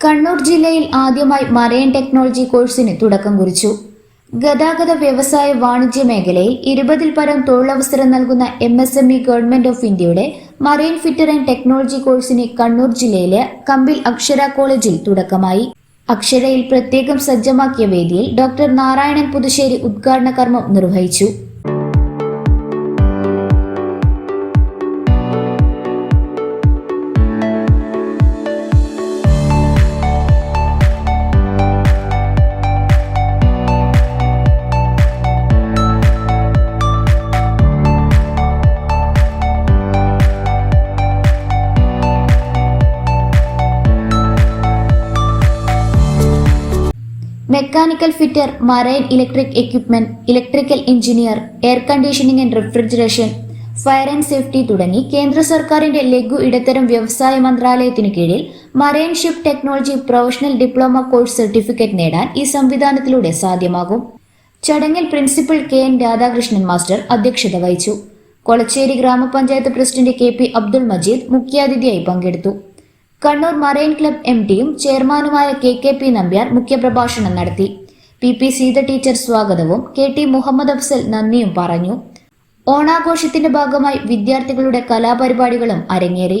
കണ്ണൂർ ജില്ലയിൽ ആദ്യമായി marine technology കോഴ്സിന് തുടക്കം കുറിച്ചു. ഗതാഗത വ്യവസായ വാണിജ്യ മേഖലയിൽ ഇരുപതിൽ പരം തൊഴിലവസരം നൽകുന്ന M S M E government of ഇന്ത്യയുടെ മറൈൻ ഫിറ്റർ ആൻഡ് ടെക്നോളജി കോഴ്സിന് കണ്ണൂർ ജില്ലയിലെ കമ്പിൽ അക്ഷര കോളേജിൽ തുടക്കമായി. അക്ഷരയിൽ പ്രത്യേകം സജ്ജമാക്കിയ വേദിയിൽ ഡോക്ടർ നാരായണൻ പുതുശ്ശേരി ഉദ്ഘാടന കർമ്മം നിർവഹിച്ചു. Mechanical fitter marine electric equipment electrical engineer air conditioning and refrigeration fire and safety തുടങ്ങി കേന്ദ്ര സർക്കാരിന്റെ ലഘു ഇടത്തരം വ്യവസായ മന്ത്രാലയത്തിന് കീഴിൽ marine ship technology professional diploma course certificate നേടാൻ ഈ സംവിധാനത്തിലൂടെ സാധ്യമാകും. ചടങ്ങിൽ principal K N Radhakrishnan master അധ്യക്ഷത വഹിച്ചു. കൊളച്ചേരി ഗ്രാമപഞ്ചായത്ത് president K P Abdul Majeed മുഖ്യാതിഥിയായി പങ്കെടുത്തു. കണ്ണൂർ മറൈൻ ക്ലബ് എം ഡിയും ചെയർമാനുമായ കെ കെ പി നമ്പ്യാർ മുഖ്യപ്രഭാഷണം നടത്തി. പി പി സീത ടീച്ചർ സ്വാഗതവും കെ ടി മുഹമ്മദ് അഫ്സൽ നന്ദിയും പറഞ്ഞു. ഓണാഘോഷത്തിന്റെ ഭാഗമായി വിദ്യാർത്ഥികളുടെ കലാപരിപാടികളും അരങ്ങേറി.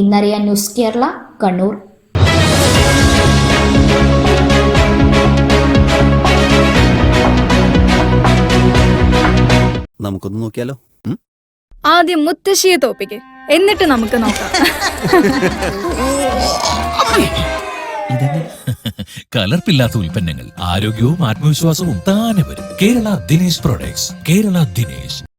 ഇന്നറിയാൻ ന്യൂസ് കേരള കണ്ണൂർ. നമുക്കൊന്ന് നോക്കിയാലോ? ആദ്യം മുത്തശ്ശിയെ തോപ്പിക്ക്. എന്നിട്ട് നമുക്ക് നോക്കാം. കലർപ്പില്ലാത്ത ഉൽപ്പന്നങ്ങൾ ആരോഗ്യവും ആത്മവിശ്വാസവും താനെ വരും. കേരള ദിനേശ് പ്രോഡക്ട്സ് കേരള ദിനേശ്.